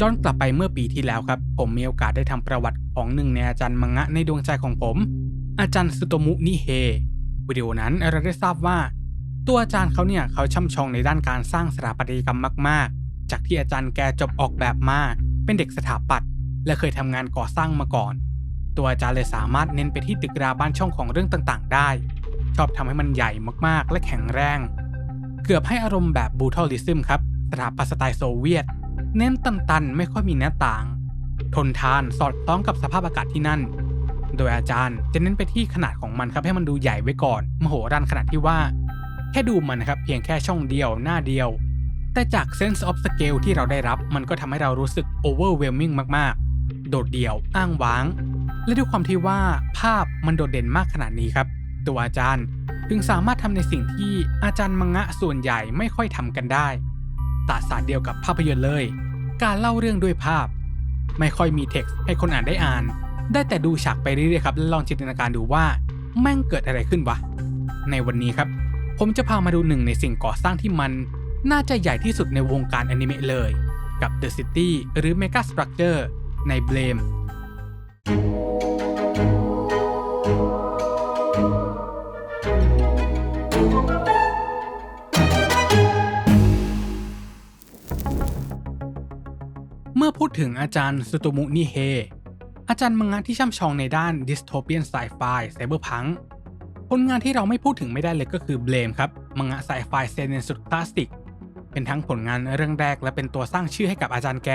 ย้อนกลับไปเมื่อปีที่แล้วครับ ผมมีโอกาสได้ทำประวัติของหนึ่งในอาจารย์มังงะในดวงใจของผม อาจารย์สุโตมุนิเฮวิดีโอนั้นเราได้ทราบว่า ตัวอาจารย์เขาเนี่ยเขาช่ำชองในด้านการสร้างสถาปัตยกรรมมาก ๆ จากที่อาจารย์แกจบออกแบบมา เป็นเด็กสถาปัตย์และเคยทำงานก่อสร้างมาก่อน ตัวอาจารย์เลยสามารถเน้นไปที่ตึกราบ้านช่องของเรื่องต่างๆ ได้ ชอบทำให้มันใหญ่มากๆ และแข็งแรง เกือบให้อารมณ์แบบบูทัลลิซึมครับสถาปัตย์สไตล์โซเวียต เน้นตันๆ ไม่ค่อยมีหน้าต่าง ทนทานสอดคล้องกับสภาพอากาศที่นั่น โดยอาจารย์จะเน้นไปที่ขนาดของมันครับให้มันดูใหญ่ไว้ก่อนมโหฬารขนาดที่ว่า แค่ดูมันนะครับเพียงแค่ช่องเดียวหน้าเดียว แต่จาก sense of scale ที่เราได้รับมันก็ทำให้เรารู้สึก overwhelming มากๆ โดดเดี่ยวอ้างว้าง และด้วยความที่ว่าภาพมันโดดเด่นมากขนาดนี้ครับ ตัวอาจารย์จึงสามารถทำในสิ่งที่อาจารย์มังงะส่วนใหญ่ไม่ค่อยทำกันได้ตาศาสตร์เดียวกับภาพยนตร์เลย การเล่าเรื่องด้วยภาพ ไม่ค่อยมีเท็กซ์ให้คนอ่านได้อ่าน ได้แต่ดูฉากไปเรื่อยๆครับและลองจินตนาการดูว่าแม่งเกิดอะไรขึ้นวะ ในวันนี้ครับ ผมจะพามาดูหนึ่งในสิ่งก่อสร้างที่มัน น่าจะใหญ่ที่สุดในวงการอนิเมะเลย กับ The City หรือ Mega Structure ใน Blame เมื่อพูดถึงอาจารย์สุโตมุนิเฮ อาจารย์มังงะที่ช่ำชองในด้านดิสโทเปียนไซไฟไซเบอร์พังผลงานที่เราไม่พูดถึงไม่ได้เลยก็คือเบลมครับ มังงะไซไฟเซนสุดคลาสสิก เป็นทั้งผลงานเรื่องแรกและเป็นตัวสร้างชื่อให้กับอาจารย์แก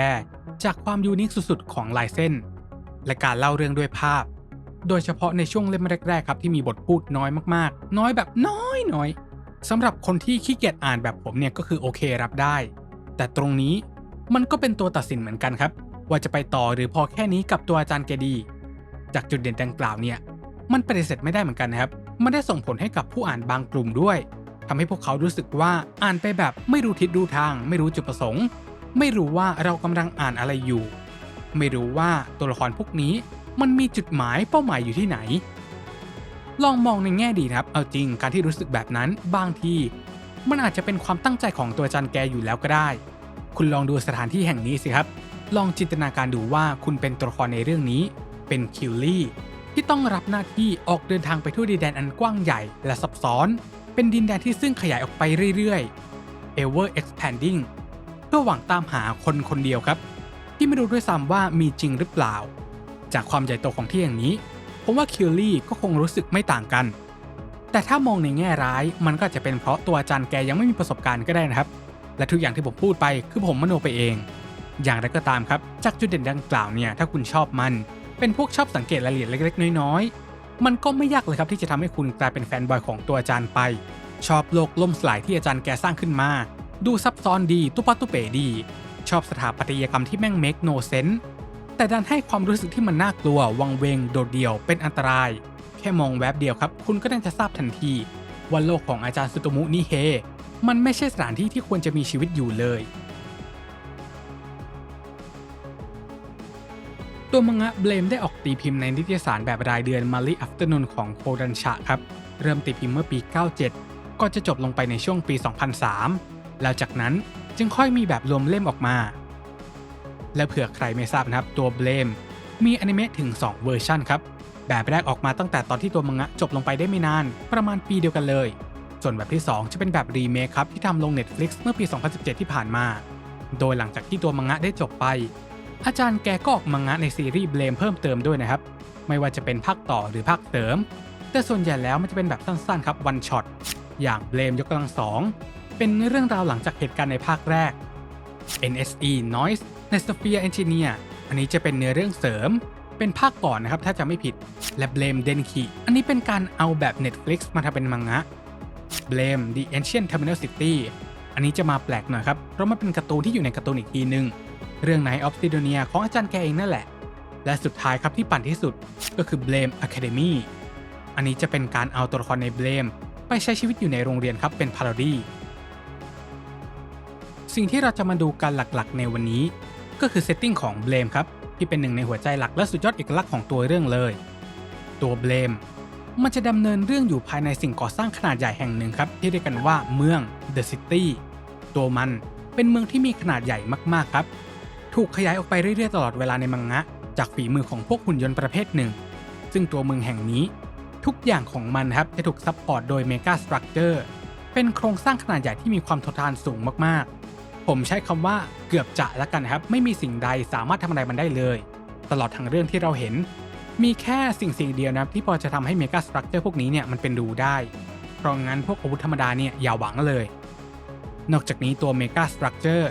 จากความยูนิคสุดๆ ของลายเส้น และการเล่าเรื่องด้วยภาพ โดยเฉพาะในช่วงเล่มแรกๆครับที่มีบทพูดน้อยมากๆ น้อยแบบน้อยน้อยสำหรับคนที่ขี้เกียจอ่านแบบผมเนี่ยก็คือโอเครับได้ แต่ตรงนี้ มันก็เป็นตัวตัดสินเหมือนกันครับ ว่าจะไปต่อหรือพอแค่นี้กับตัวอาจารย์แกดี จากจุดเด่นดังกล่าวเนี่ย มันปฏิเสธไม่ได้เหมือนกันนะครับ มันได้ส่งผลให้กับผู้อ่านบางกลุ่มด้วยทำให้พวกเขารู้สึกว่าอ่านไปแบบไม่รู้ทิศรู้ทาง ไม่รู้จุดประสงค์ ไม่รู้ว่าเรากำลังอ่านอะไรอยู่ ไม่รู้ว่าตัวละครพวกนี้มันมีจุดหมายเป้าหมายอยู่ที่ไหน ลองมองในแง่ดีนะครับ เอาจริงการที่รู้สึกแบบนั้นบางที มันอาจจะเป็นความตั้งใจของตัวอาจารย์แกอยู่แล้วก็ได้ คุณลองดูสถานที่แห่งนี้สิครับ ลองจินตนาการดูว่าคุณเป็นตัวละครในเรื่องนี้ เป็นคิลลี่ที่ต้องรับหน้าที่ออกเดินทางไปทั่วดินแดนอันกว้างใหญ่และซับซ้อน เป็นดินแดนที่ซึ่งขยายออกไปเรื่อยๆ ever expanding เพื่อหวังตามหาคนคนเดียวครับ ที่ไม่รู้ด้วยซ้ำว่ามีจริงหรือเปล่า จากความใหญ่โตของที่อย่งนี้ผมว่าคิลลี่ก็คงรู้สึกไม่ต่างกัน แต่ถ้ามองในแง่ร้ายมันก็จจะเป็นเพราะตัวอาจารย์แกยังไม่มีประสบการณ์ก็ได้นะครับ และทุกอย่างที่ผมพูดไปคือผมมโนไปเอง อย่างไรก็ตามครับ จากจุดเด่นดังกล่าวเนี่ยถ้าคุณชอบมัน เป็นพวกชอบสังเกตรายละเอียดเล็กๆ น้อยๆ มันก็ไม่ยากเลยครับที่จะทำให้คุณกลายเป็นแฟนบอยของตัวอาจารย์ไป ชอบโลกล่มสลายที่อาจารย์แกสร้างขึ้นมา ดูซับซ้อนดีตุปัตตุเป๋ดี ชอบสถาปัตยกรรมที่แม่งเมคโนเซนแต่ดันให้ความรู้สึกที่มันน่ากลัว วังเวงโดดเดี่ยวเป็นอันตราย แค่มองแวบเดียวครับ คุณก็น่าจะทราบทันทีว่าโลกของอาจารย์สุตมุนิเฮ มันไม่ใช่สถานที่ที่ควรจะมีชีวิตอยู่เลย ตัวมังงะเบลมได้ออกตีพิมพ์ในนิตยสารแบบรายเดือนมาลีอัฟเตอร์นนของโคดันชะครับ เริ่มตีพิมพ์เมื่อปี 97 ก็จะจบลงไปในช่วงปี 2003 แล้วจากนั้นจึงค่อยมีแบบรวมเล่มออกมา และเผื่อใครไม่ทราบนะครับตัวเบลมมีอนิเมะถึง 2 เวอร์ชันครับ แบบแรกออกมาตั้งแต่ตอนที่ตัวมังงะจบลงไปได้ไม่นาน ประมาณปีเดียวกันเลย ส่วนแบบที่ 2 จะเป็นแบบรีเมคครับที่ทำลง Netflix เมื่อปี 2017 ที่ผ่านมา โดยหลังจากที่ตัวมังงะได้จบไป อาจารย์แกก็ออกมังงะในซีรีส์เบลมเพิ่มเติมด้วยนะครับ ไม่ว่าจะเป็นภาคต่อหรือภาคเสริม แต่ส่วนใหญ่แล้วมันจะเป็นแบบสั้นๆครับวันช็อตอย่างเบลมยกกำลังสองเป็นเรื่องราวหลังจากเหตุการณ์ในภาคแรก NSE Noise ใน Sphere Engineer อันนี้จะเป็นเนื้อเรื่องเสริม เป็นภาคก่อนนะครับถ้าจะไม่ผิดและ Blame Denki อันนี้เป็นการเอาแบบ Netflix มาทำเป็นมังงะ Blame The Ancient Terminal City อันนี้จะมาแปลกหน่อยครับ เพราะมันเป็นการ์ตูนที่อยู่ในการ์ตูนอีกทีหนึ่งเรื่อง Night of Sidonia ของอาจารย์แกเองนั่นแหละ และสุดท้ายครับที่ปั่นที่สุดก็คือ Blame Academy อันนี้จะเป็นการเอาตัวละครใน Blame ไปใช้ชีวิตอยู่ในโรงเรียนครับเป็นพาโรดี้สิ่งที่เราจะมาดูกันหลักๆ ในวันนี้ ก็คือเซตติ้งของ Blame ครับ ที่เป็นหนึ่งในหัวใจหลักและสุดยอดเอกลักษณ์ของตัวเรื่องเลย ตัว Blame มั มันจะดำเนินเรื่องอยู่ภายในสิ่งก่อสร้างขนาดใหญ่แห่งหนึ่งครับ ที่เรียกกันว่าเมือง The City ตัวมันเป็นเมืองที่มีขนาดใหญ่มากๆครับ ถูกขยายออกไปเรื่อยๆตลอดเวลาในมังงะ จากฝีมือของพวกหุ่นยนต์ประเภทหนึ่ง ซึ่งตัวเมืองแห่งนี้ทุกอย่างของมันครับจะถูกซัพพอร์ตโดยเมกาสตรัคเจอร์เป็นโครงสร้างขนาดใหญ่ที่มีความทนทานสูงมากๆ ผมใช้คำว่าเกือบจะแล้วกันครับ ไม่มีสิ่งใดสามารถทำอะไรมันได้เลย ตลอดทั้งเรื่องที่เราเห็น มีแค่สิ่งสิ่งเดียวนะที่พอจะทำให้เมกาสตรัคเจอร์พวกนี้เนี่ยมันเป็นดูได้ เพราะงั้นพวกอาวุธธรรมดาเนี่ยอย่าหวังเลย นอกจากนี้ตัวเมกาสตรัคเจอร์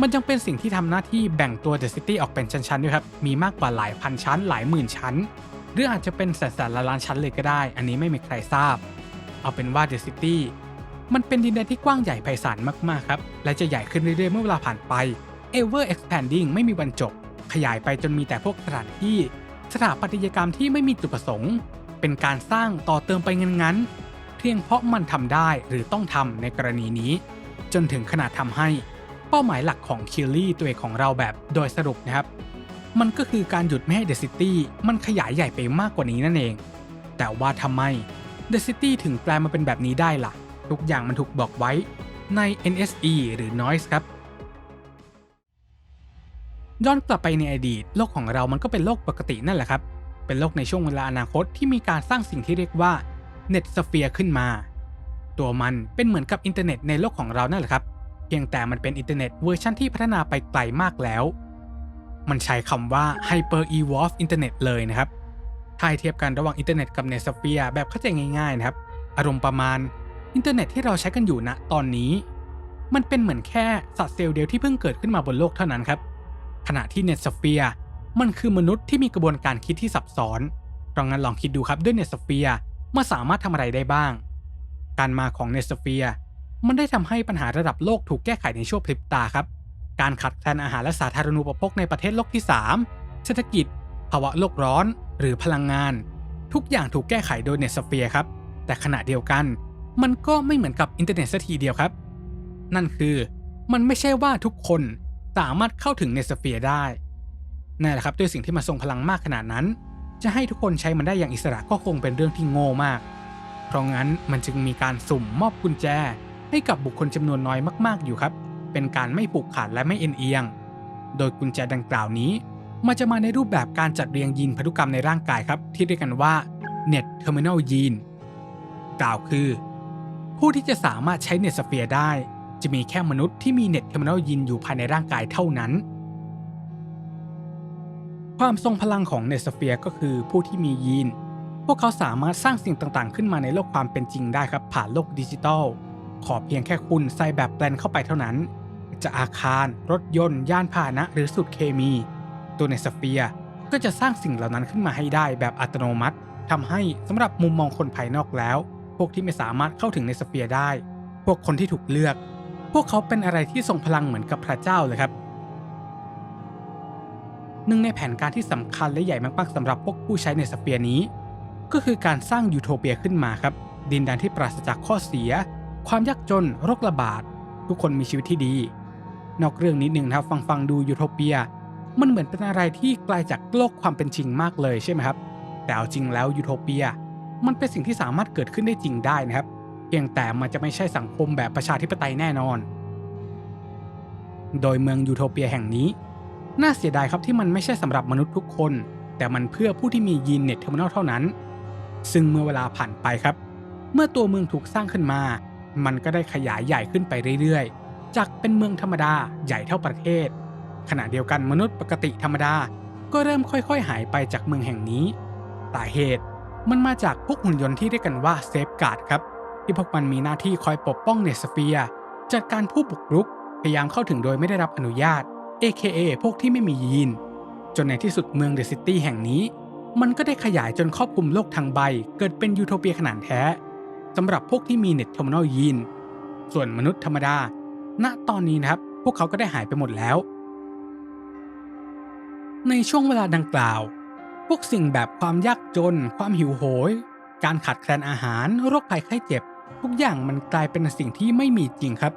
มันยังเป็นสิ่งที่ทำหน้าที่แบ่งตัวเดอะซิตี้ออกเป็นชั้นๆด้วยครับ มีมากกว่าหลายพันชั้น หลายหมื่นชั้น หรืออาจจะเป็นแสนๆล้านชั้นเลยก็ได้ อันนี้ไม่มีใครทราบ เอาเป็นว่าเดอะซิตี้มันเป็นดินแดนที่กว้างใหญ่ไพศาลมากๆครับ และจะใหญ่ขึ้นเรื่อยๆ เมื่อเวลาผ่านไป ever expanding ไม่มีวันจบ ขยายไปจนมีแต่พวกสถานที่ สถาปัตยกรรมที่ไม่มีจุดประสงค์ เป็นการสร้างต่อเติมไปเงินงั้น เพียงเพราะมันทำได้หรือต้องทำในกรณีนี้ จนถึงขนาดทำให้เป้าหมายหลักของคิลลี่ตัวเอกของเราแบบโดยสรุปนะครับ มันก็คือการหยุดไม่ให้เดอะซิตี้มันขยายใหญ่ไปมากกว่านี้นั่นเอง แต่ว่าทำไมเดอะซิตี้ถึงกลายมาเป็นแบบนี้ได้ล่ะ ทุกอย่างมันถูกบอกไว้ใน NSE หรือ Noise ครับ ย้อนกลับไปในอดีต โลกของเรามันก็เป็นโลกปกตินั่นแหละครับ เป็นโลกในช่วงเวลาอนาคตที่มีการสร้างสิ่งที่เรียกว่าเน็ตสเฟียร์ขึ้นมา ตัวมันเป็นเหมือนกับอินเทอร์เน็ตในโลกของเรานั่นแหละครับ เพียงแต่มันเป็นอินเทอร์เน็ตเวอร์ชันที่พัฒนาไปไกลมากแล้ว มันใช้คำว่า Hyper Evolve Internet เลยนะครับถ้าให้เทียบกันระหว่างอินเทอร์เน็ตกับเน็ตสเฟียร์แบบเข้าใจง่ายๆนะครับ อารมณ์ประมาณอินเทอร์เน็ตที่เราใช้กันอยู่ณตอนนี้ มันเป็นเหมือนแค่สัตว์เซลล์เดียวที่เพิ่งเกิดขึ้นมาบนโลกเท่านั้นครับ ขณะที่เนสเฟียมันคือมนุษย์ที่มีกระบวนการคิดที่ซับซ้อนลองงั้นลองคิดดูครับด้วยเนสเฟียมันสามารถทำอะไรได้บ้าง การมาของเนสเฟียมันได้ทำให้ปัญหาระดับโลกถูกแก้ไขในช่วงพริบตาครับ การขาดแคลนอาหารและสาธารณูปโภคในประเทศโลกที่ 3 เศรษฐกิจ ภาวะโลกร้อน หรือพลังงาน ทุกอย่างถูกแก้ไขโดยเนสเฟียครับ แต่ขณะเดียวกัน มันก็ไม่เหมือนกับอินเทอร์เน็ตสัทีเดียวครับ นั่นคือมันไม่ใช่ว่าทุกคน สามารถเข้าถึงเนสเฟียร์ได้นั่นแหละครับด้วยสิ่งที่มันทรงพลังมากขนาดนั้น จะให้ทุกคนใช้มันได้อย่างอิสระก็คงเป็นเรื่องที่โง่มาก เพราะงั้นมันจึงมีการสุ่มมอบกุญแจ ให้กับบุคคลจำนวนน้อยมากๆอยู่ครับ เป็นการไม่ผูกขาดและไม่เอ็นเอียง โดยกุญแจดังกล่าวนี้ มันจะมาในรูปแบบการจัดเรียงยีนพันธุกรรมในร่างกายครับ ที่เรียกกันว่า Net Terminal Gene กล่าวคือ ผู้ที่จะสามารถใช้เนสเฟียร์ได้ จะมีแค่มนุษย์ที่มีเน็ตเทอร์มินอลยีนอยู่ภายในร่างกายเท่านั้น ความทรงพลังของเนสเฟียก็คือผู้ที่มียีน พวกเขาสามารถสร้างสิ่งต่างๆ ขึ้นมาในโลกความเป็นจริงได้ครับผ่านโลกดิจิตอลขอเพียงแค่คุณใส่แบบแปลนเข้าไปเท่านั้น จะอาคาร รถยนต์ยานพาหนะ หรือสูตรเคมี ตัวเนสเฟียก็จะสร้างสิ่งเหล่านั้นขึ้นมาให้ได้แบบอัตโนมัติทำให้สำหรับมุมมองคนภายนอกแล้ว พวกที่ไม่สามารถเข้าถึงในสเฟียได้พวกคนที่ถูกเลือก พวกเขาเป็นอะไรที่ทรงพลังเหมือนกับพระเจ้าเลยครับ หนึ่งในแผนการที่สำคัญและใหญ่มากๆสำหรับพวกผู้ใช้ในสเฟียร์นี้ ก็คือการสร้างยูโทเปียขึ้นมาครับ ดินแดนที่ปราศจากข้อเสีย ความยากจน โรคระบาด ทุกคนมีชีวิตที่ดี นอกเรื่องนิดนึงนะครับฟังฟังดูยูโทเปีย มันเหมือนเป็นอะไรที่ไกลจากโลกความเป็นจริงมากเลยใช่ไหมครับ แต่เอาจริงแล้วยูโทเปีย มันเป็นสิ่งที่สามารถเกิดขึ้นได้จริงได้นะครับ เพียงแต่มันจะไม่ใช่สังคมแบบประชาธิปไตยแน่นอน โดยเมืองยูโทเปียแห่งนี้ น่าเสียดายครับที่มันไม่ใช่สำหรับมนุษย์ทุกคน แต่มันเพื่อผู้ที่มียีนเน็ตเทอร์มินอลเท่านั้น ซึ่งเมื่อเวลาผ่านไปครับ เมื่อตัวเมืองถูกสร้างขึ้นมา มันก็ได้ขยายใหญ่ขึ้นไปเรื่อยๆ จากเป็นเมืองธรรมดาใหญ่เท่าประเทศ ขณะเดียวกันมนุษย์ปกติธรรมดาก็เริ่มค่อยๆ หายไปจากเมืองแห่งนี้สาเหตุมันมาจากพวกหุ่นยนต์ที่เรียกกันว่าเซฟการ์ดครับ ที่พวกมันมีหน้าที่คอยปกป้องเนสเฟียร์จัดการผู้บุกรุก พยายามเข้าถึงโดยไม่ได้รับอนุญาต AKA พวกที่ไม่มียีน จนในที่สุดเมืองเดอะซิตี้แห่งนี้ มันก็ได้ขยายจนครอบคลุมโลกทางใบ เกิดเป็นยูโทเปียขนาดแท้สำหรับพวกที่มีเน็ตเทอร์มินอลยีน ส่วนมนุษย์ธรรมดา ณตอนนี้นะครับ พวกเขาก็ได้หายไปหมดแล้ว ในช่วงเวลาดังกล่าว พวกสิ่งแบบความยากจน ความหิวโหย การขาดแคลนอาหาร โรคภัยไข้เจ็บ ทุกอย่างมันกลายเป็นสิ่งที่ไม่มีจริงครับ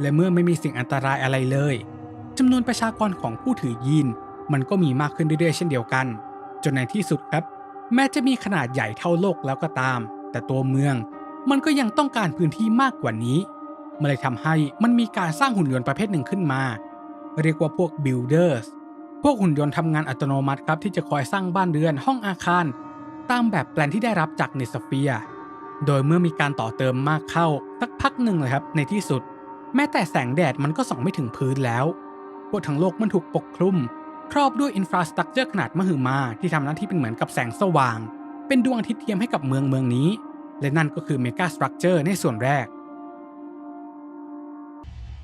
และเมื่อไม่มีสิ่งอันตรายอะไรเลยจำนวนประชากรของผู้ถือยีน มันก็มีมากขึ้นเรื่อยๆ เช่นเดียวกัน จนในที่สุดครับ แม้จะมีขนาดใหญ่เท่าโลกแล้วก็ตาม แต่ตัวเมือง มันก็ยังต้องการพื้นที่มากกว่านี้มันเลยทำให้มันมีการสร้างหุ่นยนต์ประเภทหนึ่งขึ้นมา เรียกว่าพวก builders พวกหุ่นยนต์ทำงานอัตโนมัติครับที่จะคอยสร้างบ้านเรือนห้องอาคาร ตามแบบแปลนที่ได้รับจากเนสเฟีย โดยเมื่อมีการต่อเติมมากเข้าสักพักหนึ่งเลยครับ ในที่สุด แม้แต่แสงแดดมันก็ส่องไม่ถึงพื้นแล้วพวกทั้งโลกมันถูกปกคลุม ครอบด้วยอินฟราสตรักเจอร์ขนาดมหึมาที่ทำหน้าที่เป็นเหมือนกับแสงสว่าง เป็นดวงอาทิตย์เทียมให้กับเมืองเมืองนี้ และนั่นก็คือเมกาสตรัคเจอร์ในส่วนแรก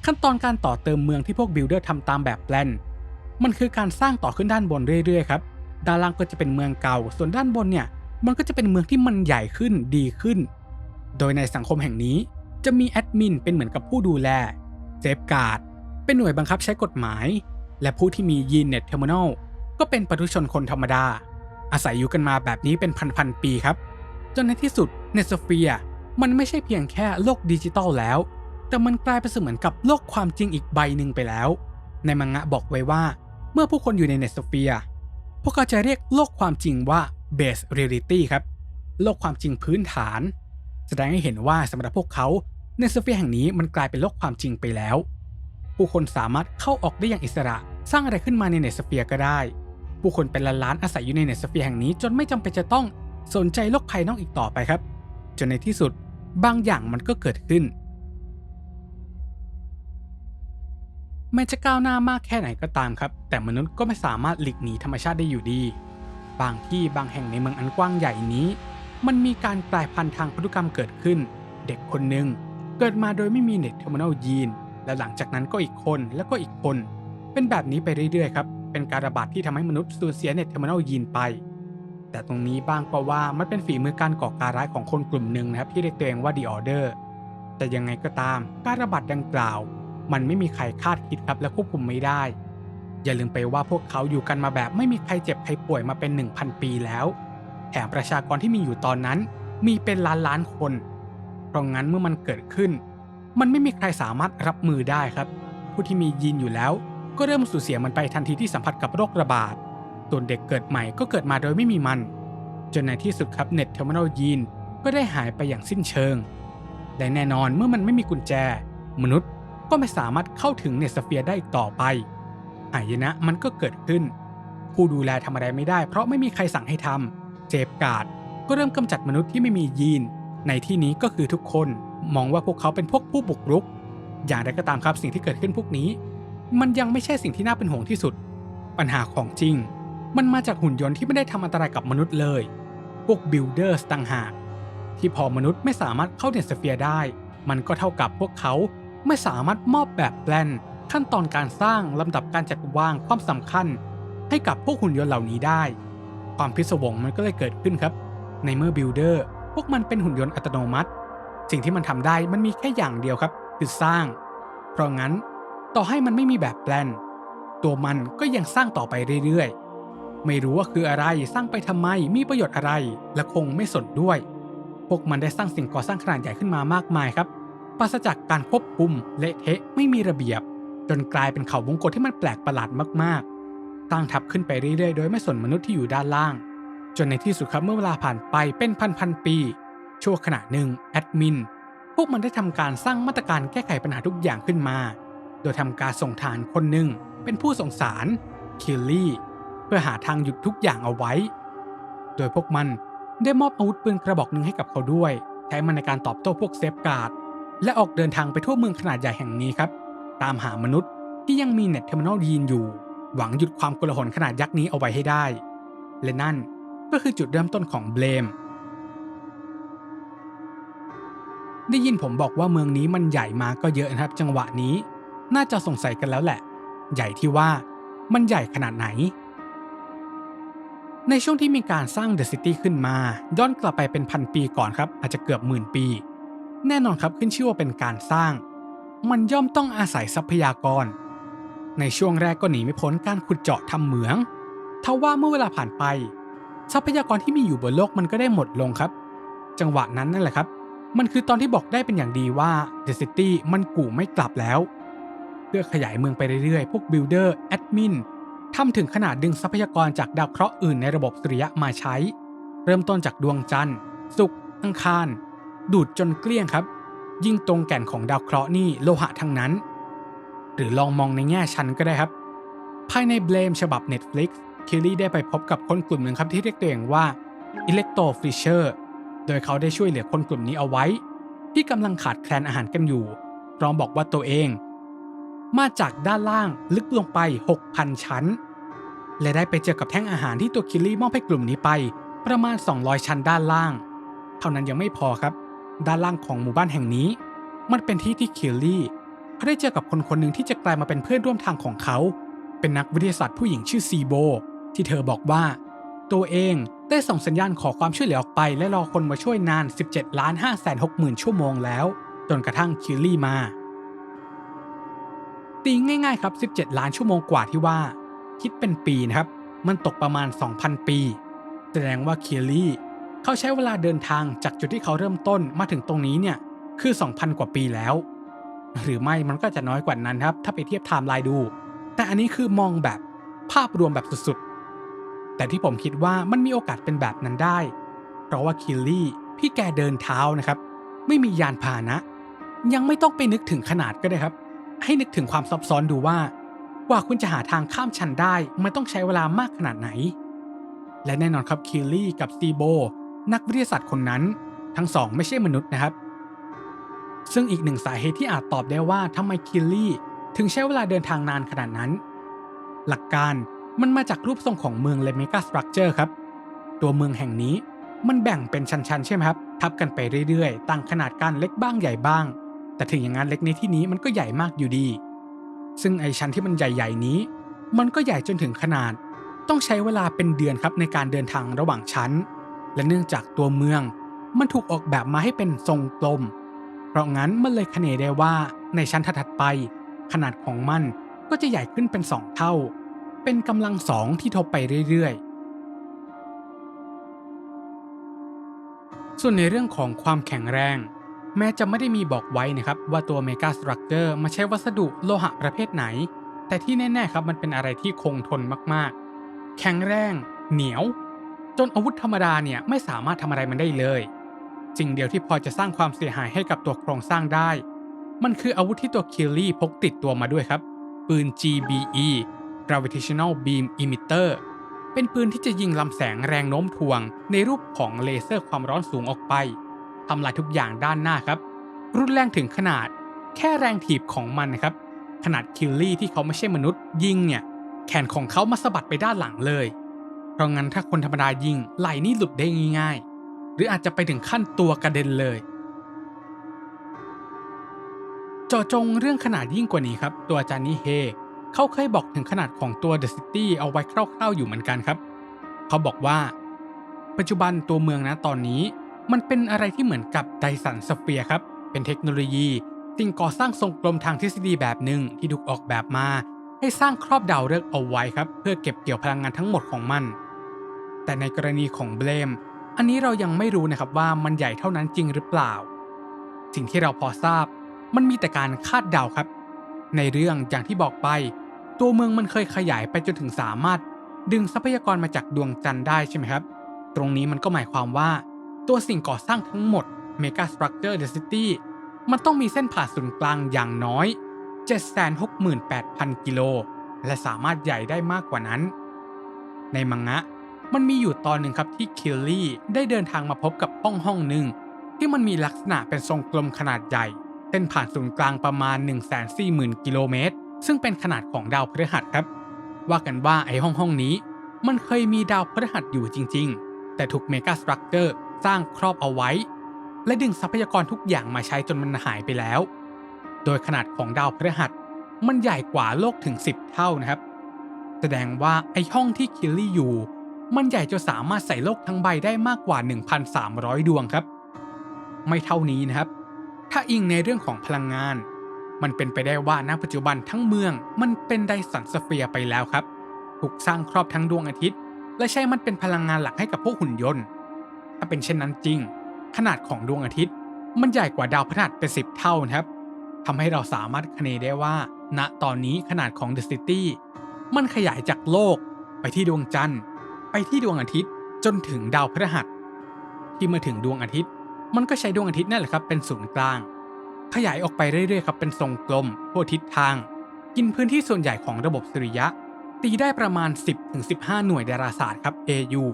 ขั้นตอนการต่อเติมเมืองที่พวกบิลเดอร์ทำตามแบบแปลนมันคือการสร้างต่อขึ้นด้านบนเรื่อยๆครับด้านล่างก็จะเป็นเมืองเก่า ส่วนด้านบนเนี่ย มันก็จะเป็นเมืองที่มันใหญ่ขึ้นดีขึ้น โดยในสังคมแห่งนี้จะมีแอดมินเป็นเหมือนกับผู้ดูแลเซฟการ์ดเป็นหน่วยบังคับใช้กฎหมาย และผู้ที่มียีนเน็ตเทอร์มินอลก็เป็นปทุชนคนธรรมดา อาศัยอยู่กันมาแบบนี้เป็นพันๆปีครับ จนในที่สุดเนสเฟียมันไม่ใช่เพียงแค่โลกดิจิตอลแล้ว แต่มันกลายเป็นเสมือนกับโลกความจริงอีกใบหนึ่งไปแล้ว ในมังงะบอกไว้ว่า เมื่อผู้คนอยู่ในเนสเฟียพวกเขาจะเรียกโลกความจริงว่า base reality ครับ โลกความจริงพื้นฐาน แสดงให้เห็นว่าสำหรับพวกเขาเนสเฟียแห่งนี้มันกลายเป็นโลกความจริงไปแล้ว ผู้คนสามารถเข้าออกได้อย่างอิสระ สร้างอะไรขึ้นมาในเนสเฟียก็ได้ ผู้คนเป็นล้านๆอาศัยอยู่ในเนสเฟียแห่งนี้ จนไม่จำเป็นจะต้องสนใจโลกภายนอกอีกต่อไปครับ จนในที่สุดบางอย่างมันก็เกิดขึ้นแม้จะก้าวหน้ามากแค่ไหนก็ตามครับ แต่มนุษย์ก็ไม่สามารถหลีกหนีธรรมชาติได้อยู่ดี บางที่บางแห่งในเมืองอันกว้างใหญ่นี้ มันมีการกลายพันธุ์ทางพันธุกรรมเกิดขึ้น เด็กคนหนึ่งเกิดมาโดยไม่มีเน็ตเทอร์มินอลยีน และหลังจากนั้นก็อีกคนแล้วก็อีกคน เป็นแบบนี้ไปเรื่อยๆครับ เป็นการระบาดที่ทำให้มนุษย์สูญเสียเน็ตเทอร์มินอลยีนไป แต่ตรงนี้บ้างก็ว่ามันเป็นฝีมือการก่อการร้ายของคนกลุ่มหนึ่งนะครับที่เรียกตัวเองว่า The Order แต่ยังไงก็ตามการระบาดดังกล่าว มันไม่มีใครคาดคิดครับและควบคุมไม่ได้ อย่าลืมไปว่าพวกเขาอยู่กันมาแบบไม่มีใครเจ็บใครป่วยมาเป็น 1,000 ปีแล้ว แถมประชากรที่มีอยู่ตอนนั้น มีเป็นล้านล้านคน เพราะงั้นเมื่อมันเกิดขึ้น มันไม่มีใครสามารถรับมือได้ครับ ผู้ที่มียีนอยู่แล้ว ก็เริ่มสูญเสียมันไปทันทีที่สัมผัสกับโรคระบาดส่วนเด็กเกิดใหม่ก็เกิดมาโดยไม่มีมัน จนในที่สุดครับเน็ตเทอร์มินอลยีนก็ได้หายไปอย่างสิ้นเชิง และแน่นอนเมื่อมันไม่มีกุญแจ มนุษย์ก็ไม่สามารถเข้าถึงเนตสเฟียร์ได้อีกต่อไป หายนะมันก็เกิดขึ้น ผู้ดูแลทำอะไรไม่ได้ เพราะไม่มีใครสั่งให้ทำเจฟการ์ดก็เริ่มกำจัดมนุษย์ที่ไม่มียีน ในที่นี้ก็คือทุกคนมองว่าพวกเขาเป็นพวกผู้บุกรุก อย่างไรก็ตามครับสิ่งที่เกิดขึ้นพวกนี้ มันยังไม่ใช่สิ่งที่น่าเป็นห่วงที่สุด ปัญหาของจริง มันมาจากหุ่นยนต์ที่ไม่ได้ทำอันตรายกับมนุษย์เลย พวกบิลเดอร์สต่างหากที่พอมนุษย์ไม่สามารถเข้าเดนสเฟียร์ได้ มันก็เท่ากับพวกเขาไม่สามารถมอบแบบแปลน ขั้นตอนการสร้างลำดับการจัดวางความสำคัญ ให้กับพวกหุ่นยนต์เหล่านี้ได้ ความพิศวงมันก็เลยเกิดขึ้นครับ ในเมื่อบิลเดอร์พวกมันเป็นหุ่นยนต์อัตโนมัติ สิ่งที่มันทำได้มันมีแค่อย่างเดียวครับ คือสร้าง เพราะงั้นต่อให้มันไม่มีแบบแปลน ตัวมันก็ยังสร้างต่อไปเรื่อยๆ ไม่รู้ว่าคืออะไรสร้างไปทำไมมีประโยชน์อะไร และคงไม่สนด้วย พวกมันได้สร้างสิ่งก่อสร้างขนาดใหญ่ขึ้นมามากมายครับปราศจากการควบคุมเละเทะไม่มีระเบียบ จนกลายเป็นเขาวงกตที่มันแปลกประหลาดมากๆ ตั้งทับขึ้นไปเรื่อยๆ โดยไม่สนมนุษย์ที่อยู่ด้านล่าง จนในที่สุดครับเมื่อเวลาผ่านไปเป็นพันๆปี ชั่วขณะหนึ่งแอดมินพวกมันได้ทำการสร้างมาตรการแก้ไขปัญหาทุกอย่างขึ้นมา โดยทำการส่งทารคนหนึ่งเป็นผู้ส่งสารคิลลี่เพื่อหาทางหยุดทุกอย่างเอาไว้ โดยพวกมันได้มอบอาวุธปืนกระบอกหนึ่งให้กับเขาด้วย ใช้มันในการตอบโต้พวกเซฟการ์ดและออกเดินทางไปทั่วเมืองขนาดใหญ่แห่งนี้ครับ ตามหามนุษย์ที่ยังมีเน็ตเทอร์มินอลยีนอยู่ หวังหยุดความโกลาหลขนาดยักษ์นี้เอาไว้ให้ได้ และนั่นก็คือจุดเริ่มต้นของเบลม ได้ยินผมบอกว่าเมืองนี้มันใหญ่มาก็เยอะนะครับ จังหวะนี้ น่าจะสงสัยกันแล้วแหละ ใหญ่ที่ว่ามันใหญ่ขนาดไหน ในช่วงที่มีการสร้างเดอะซิตี้ขึ้นมา ย้อนกลับไปเป็นพันปีก่อนครับ อาจจะเกือบหมื่นปี แน่นอนครับขึ้นชื่อว่าเป็นการสร้าง มันย่อมต้องอาศัยทรัพยากร ในช่วงแรกก็หนีไม่พ้นการขุดเจาะทำเหมืองทว่าเมื่อเวลาผ่านไป ทรัพยากรที่มีอยู่บนโลกมันก็ได้หมดลงครับ จังหวะนั้นนั่นแหละครับ มันคือตอนที่บอกได้เป็นอย่างดีว่า The City มันกู่ไม่กลับแล้วเพื่อขยายเมืองไปเรื่อยๆ พวก Builder Admin ทำถึงขนาดดึงทรัพยากรจากดาวเคราะห์อื่นในระบบสุริยะมาใช้ เริ่มต้นจากดวงจันทร์ศุกร์อังคาร ดูดจนเกลี้ยงครับ ยิ่งตรงแก่นของดาวเคราะห์นี่โลหะทั้งนั้น หรือลองมองในแง่ชั้นก็ได้ครับ ภายในเบลมฉบับ Netflix คิลลี่ได้ไปพบกับคนกลุ่มหนึ่งครับที่เรียกตัวเองว่า Electro Fisher โดยเขาได้ช่วยเหลือคนกลุ่มนี้เอาไว้ ที่กำลังขาดแคลนอาหารกันอยู่พร้อมบอกว่าตัวเอง มาจากด้านล่างลึกลงไป 6,000 ชั้น และได้ไปเจอกับแท่งอาหารที่ตัวคิลลี่มอบให้กลุ่มนี้ไป ประมาณ 200 ชั้นด้านล่าง เท่านั้นยังไม่พอครับ ด้านล่างของหมู่บ้านแห่งนี้ มันเป็นที่ที่คิลลี่เขาได้เจอกับคนคนหนึ่งที่จะกลายมาเป็นเพื่อนร่วมทางของเขา เป็นนักวิทยาศาสตร์ผู้หญิงชื่อซีโบ ที่เธอบอกว่า ตัวเองได้ส่งสัญญาณขอความช่วยเหลือออกไปและรอคนมาช่วยนาน 17ล้าน5 6 0 0 0ชั่วโมงแล้ว จนกระทั่งคิลลี่มา ตีง่ายๆครับ 17 ล้านชั่วโมงกว่าที่ว่า คิดเป็นปีนะครับ มันตกประมาณ 2,000 ปี แสดงว่าคิลลี่ เขาใช้เวลาเดินทางจากจุดที่เขาเริ่มต้นมาถึงตรงนี้เนี่ยคือ 2,000 กว่าปีแล้ว หรือไม่มันก็จะน้อยกว่านั้นครับ ถ้าไปเทียบไทม์ไลน์ดู แต่อันนี้คือมองแบบภาพรวมแบบสุดๆ แต่ที่ผมคิดว่ามันมีโอกาสเป็นแบบนั้นได้ เพราะว่าคิลลี่พี่แกเดินเท้านะครับ ไม่มียานพาหนะ ยังไม่ต้องไปนึกถึงขนาดก็ได้ครับ ให้นึกถึงความซับซ้อนดูว่า กว่าคุณจะหาทางข้ามชันได้ มันต้องใช้เวลามากขนาดไหน และแน่นอนครับคิลลี่กับซีโบ นักวิทยาศาสตร์คนนั้น ทั้งสองไม่ใช่มนุษย์นะครับ ซึ่งอีกหนึ่งสาเหตุที่อาจตอบได้ว่าทำไมคิลลี่ถึงใช้เวลาเดินทางนานขนาดนั้น หลักการมันมาจากรูปทรงของเมืองเลเมกาสตรัคเจอร์ครับ ตัวเมืองแห่งนี้มันแบ่งเป็นชั้นๆ ใช่ไหมครับ ทับกันไปเรื่อยๆ ต่างขนาดกันเล็กบ้างใหญ่บ้าง แต่ถึงอย่างนั้นเล็กในที่นี้มันก็ใหญ่มากอยู่ดี ซึ่งไอชั้นที่มันใหญ่ๆนี้ มันก็ใหญ่จนถึงขนาด ต้องใช้เวลาเป็นเดือนครับในการเดินทางระหว่างชั้น และเนื่องจากตัวเมืองมันถูกออกแบบมาให้เป็นทรงกลม เพราะงั้นมันเลยคเนได้ว่าในชั้นถัดๆไป ขนาดของมันก็จะใหญ่ขึ้นเป็น2เท่า เป็นกำลังสองที่ทบไปเรื่อยๆ ส่วนในเรื่องของความแข็งแรง แม้จะไม่ได้มีบอกไว้นะครับว่าตัวเมกาสตรัคเจอร์มาใช้วัสดุโลหะประเภทไหน แต่ที่แน่ๆครับมันเป็นอะไรที่คงทนมากๆ แข็งแรง เหนียว จนอาวุธธรรมดาเนี่ยไม่สามารถทำอะไรมันได้เลยสิ่งเดียวที่พอจะสร้างความเสียหายให้กับตัวโครงสร้างได้ มันคืออาวุธที่ตัวคิลลี่พกติดตัวมาด้วยครับ ปืน GBE Gravitational Beam Emitter เป็นปืนที่จะยิงลำแสงแรงโน้มถ่วง ในรูปของเลเซอร์ความร้อนสูงออกไปทำลายทุกอย่างด้านหน้าครับ รุนแรงถึงขนาด แค่แรงถีบของมันนะครับ ขนาดคิลลี่ที่เขาไม่ใช่มนุษย์ยิงเนี่ย แขนของเขามาสะบัดไปด้านหลังเลย เพราะงั้นถ้าคนธรรมดายิงไหล่นี่หลุดได้ง่ายๆ หรืออาจจะไปถึงขั้นตัวกระเด็นเลย เจาะจงเรื่องขนาดยิ่งกว่านี้ครับ ตัวอาจารย์นิเฮเขาเคยบอกถึงขนาดของตัว The City เอาไว้คร่าวๆอยู่เหมือนกันครับ เขาบอกว่า ปัจจุบันตัวเมืองนะตอนนี้ มันเป็นอะไรที่เหมือนกับไดสันสเฟียร์ครับ เป็นเทคโนโลยีสิ่งก่อสร้างทรงกลมทางทฤษฎีแบบหนึ่งที่ถูกออกแบบมา ให้สร้างครอบดาวฤกษ์เอาไว้ครับ เพื่อเก็บเกี่ยวพลังงานทั้งหมดของมัน แต่ในกรณีของเบลม อันนี้เรายังไม่รู้นะครับว่ามันใหญ่เท่านั้นจริงหรือเปล่า สิ่งที่เราพอทราบ มันมีแต่การคาดเดาครับ ในเรื่องอย่างที่บอกไป ตัวเมืองมันเคยขยายไปจนถึงสามารถ ดึงทรัพยากรมาจากดวงจันทร์ได้ใช่ไหมครับ ตรงนี้มันก็หมายความว่า ตัวสิ่งก่อสร้างทั้งหมด Mega Structure The City มันต้องมีเส้นผ่าศูนย์กลางอย่างน้อย 768,000 กิโล และสามารถใหญ่ได้มากกว่านั้น ในมังงะมันมีอยู่ตอนหนึ่งครับที่คิลลี่ได้เดินทางมาพบกับห้องห้องหนึ่งที่มันมีลักษณะเป็นทรงกลมขนาดใหญ่เส้นผ่านศูนย์กลางประมาณ 140,000 กิโลเมตร ซึ่งเป็นขนาดของดาวพฤหัสครับ ว่ากันว่าไอ้ห้องห้องนี้ มันเคยมีดาวพฤหัสอยู่จริง ๆ แต่ถูกเมกาสตรัคเจอร์สร้างครอบเอาไว้ และดึงทรัพยากรทุกอย่างมาใช้จนมันหายไปแล้ว โดยขนาดของดาวพฤหัส มันใหญ่กว่าโลกถึง 10 เท่านะครับ แสดงว่าไอ้ห้องที่คิลลี่อยู่ มันใหญ่จนสามารถใส่โลกทั้งใบได้มากกว่า 1,300 ดวงครับ ไม่เท่านี้นะครับ ถ้าอิงในเรื่องของพลังงาน มันเป็นไปได้ว่าณปัจจุบันทั้งเมืองมันเป็นไดสันสเฟียร์ไปแล้วครับถูกสร้างครอบทั้งดวงอาทิตย์ และใช้มันเป็นพลังงานหลักให้กับพวกหุ่นยนต์ ถ้าเป็นเช่นนั้นจริง ขนาดของดวงอาทิตย์ มันใหญ่กว่าดาวพฤหัสเป็นสิบเท่านะครับ ทำให้เราสามารถคเนได้ว่า ณตอนนี้ขนาดของ The City มันขยายจากโลก ไปที่ดวงจันทร์ ไปที่ดวงอาทิตย์จนถึงดาวพฤหัส ที่เมื่อถึงดวงอาทิตย์ มันก็ใช้ดวงอาทิตย์นั่นแหละครับเป็นศูนย์กลาง ขยายออกไปเรื่อยๆครับเป็นทรงกลมทั่วทิศทาง กินพื้นที่ส่วนใหญ่ของระบบสุริยะ ตีได้ประมาณ 10-15 หน่วยดาราศาสตร์ครับ AU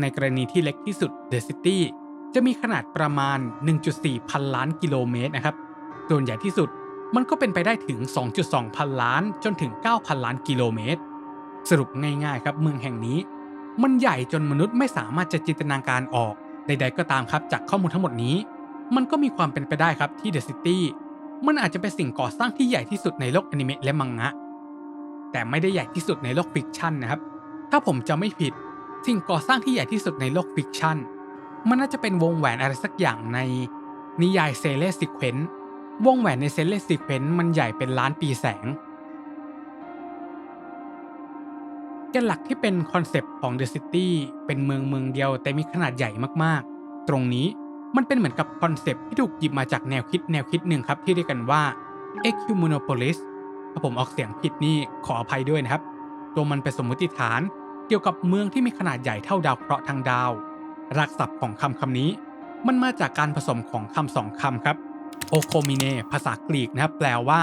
ในกรณีที่เล็กที่สุด The City จะมีขนาดประมาณ 1.4 พันล้านกิโลเมตรนะครับ ส่วนใหญ่ที่สุดมันก็เป็นไปได้ถึง 2.2 พันล้านจนถึง 9,000 ล้านกิโลเมตร สรุปง่ายๆครับเมืองแห่งนี้ มันใหญ่จนมนุษย์ไม่สามารถจะจินตนาการออกใดๆก็ตามครับจากข้อมูลทั้งหมดนี้ มันก็มีความเป็นไปได้ครับที่ The City มันอาจจะเป็นสิ่งก่อสร้างที่ใหญ่ที่สุดในโลกอนิเมะและมังงะ แต่ไม่ได้ใหญ่ที่สุดในโลกฟิกชันนะครับ ถ้าผมจะไม่ผิด สิ่งก่อสร้างที่ใหญ่ที่สุดในโลกฟิกชันมันน่าจะเป็นวงแหวนอะไรสักอย่างในนิยายเซเลสิเควนต์ วงแหวนในเซเลสิเควนมันใหญ่เป็นล้านปีแสงแกนหลักที่เป็นคอนเซปต์ของ The City เป็นเมืองเมืองเดียวแต่มีขนาดใหญ่มากๆ ตรงนี้มันเป็นเหมือนกับคอนเซปต์ที่ถูกหยิบมาจากแนวคิดแนวคิดหนึ่งครับ ที่เรียกกันว่า Ecumenopolis ถ้าผมออกเสียงผิดนี่ขออภัยด้วยนะครับ ตัวมันเป็นสมมติฐานเกี่ยวกับเมืองที่มีขนาดใหญ่เท่าดาวเคราะห์ทางดาวรากศัพท์ของคำคำนี้ มันมาจากการผสมของคำสองคำครับ โอโคมิเนภาษากรีกนะครับแปลว่า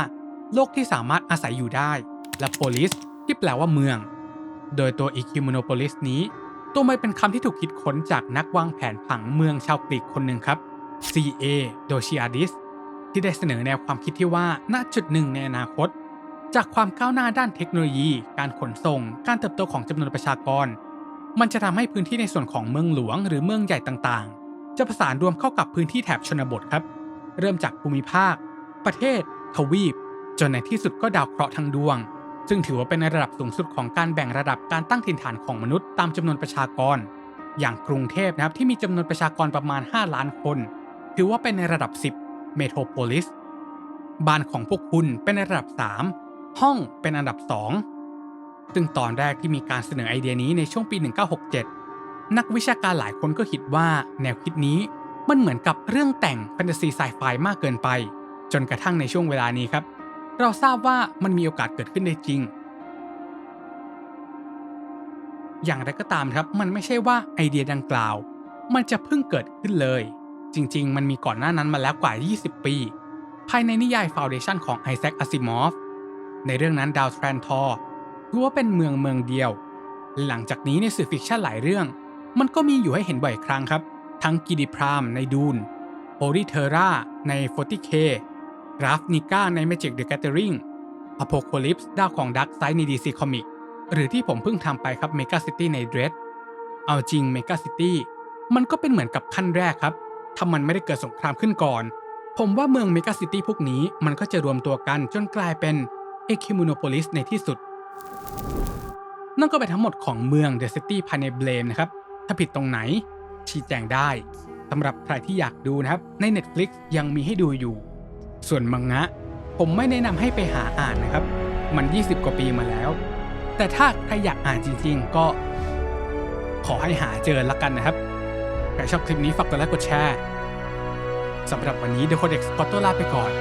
โลกที่สามารถอาศัยอยู่ได้ และโพลิสที่แปลว่าเมือง โดยตัว e c u m e n o p o l i s นี้ตัวมันเป็นคำที่ถูกคิดค้นจากนักวางแผนผังเมืองชาวกรีกคนหนึ่งครับ C.A. d o c i a d i s ที่ได้เสนอแนวความคิดที่ว่าณจุดหนึ่งในอนาคต จากความก้าวหน้าด้านเทคโนโลยี การขนส่ง การเติบโตของจำนวนประชากร มันจะทำให้พื้นที่ในส่วนของเมืองหลวง หรือเมืองใหญ่ต่างๆ จะประสานรวมเข้ากับพื้นที่แถบชนบทครับ เริ่มจากภูมิภาค ประเทศ ทวีป จนในที่สุดก็ดาวเคราะห์ทั้งดวง ซึ่งถือว่าเป็นระดับสูงสุดของการแบ่งระดับการตั้งถิ่นฐานของมนุษย์ตามจำนวนประชากร อย่างกรุงเทพนะครับที่มีจำนวนประชากรประมาณ 5 ล้านคน ถือว่าเป็นในระดับ 10 เมโทรโพลิส บ้านของพวกคุณเป็นในระดับ 3 ห้องเป็นอันดับ 2 ซึ่งตอนแรกที่มีการเสนอไอเดียนี้ในช่วงปี 1967 นักวิชาการหลายคนก็คิดว่าแนวคิดนี้ มันเหมือนกับเรื่องแต่งแฟนตาซีไซไฟมากเกินไป จนกระทั่งในช่วงเวลานี้ครับ เราทราบว่ามันมีโอกาสเกิดขึ้นได้จริง อย่างไรก็ตามครับ มันไม่ใช่ว่าไอเดียดังกล่าว มันจะเพิ่งเกิดขึ้นเลย จริง ๆ มันมีก่อนหน้านั้นมาแล้วกว่า 20 ปี ภายในนิยาย Foundation ของไอแซคอาซิมอฟในเรื่องนั้นดาวแทรนทอร์ถือว่าเป็นเมืองเมืองเดียว หลังจากนี้ในสื่อฟิกชันหลายเรื่อง มันก็มีอยู่ให้เห็นบ่อยครั้งครับ ทั้งกิดิพรามในดูนโอริเทอร่าใน 40K กราฟนิก้าใน Magic the Gathering Apocalypse ดาวของ Dark Side ใน DC Comic หรือที่ผมเพิ่งทำไปครับ Mega City ใน Dread เอาจริง Mega City มันก็เป็นเหมือนกับขั้นแรกครับถ้ามันไม่ได้เกิดสงครามขึ้นก่อน ผมว่าเมือง Mega City พวกนี้มันก็จะรวมตัวกันจนกลายเป็น e c u m e n o p o l i s ในที่สุด นั่นก็เป็นทั้งหมดของเมือง The City ภายใน Blame นะครับ ถ้าผิดตรงไหน ชี้แจงได้สำหรับใครที่อยากดูนะครับ ใน Netflix ยังมีให้ดูอยู่ ส่วนมังงะ ผมไม่แนะนำให้ไปหาอ่านนะครับ มัน 20 กว่าปีมาแล้ว แต่ถ้าใครอยากอ่านจริง ๆ ก็ ขอให้หาเจอละกันนะครับ ใครชอบคลิปนี้ฝากกดไลค์กดแชร์สำหรับวันนี้ The Codex ขอตัวลาไปก่อน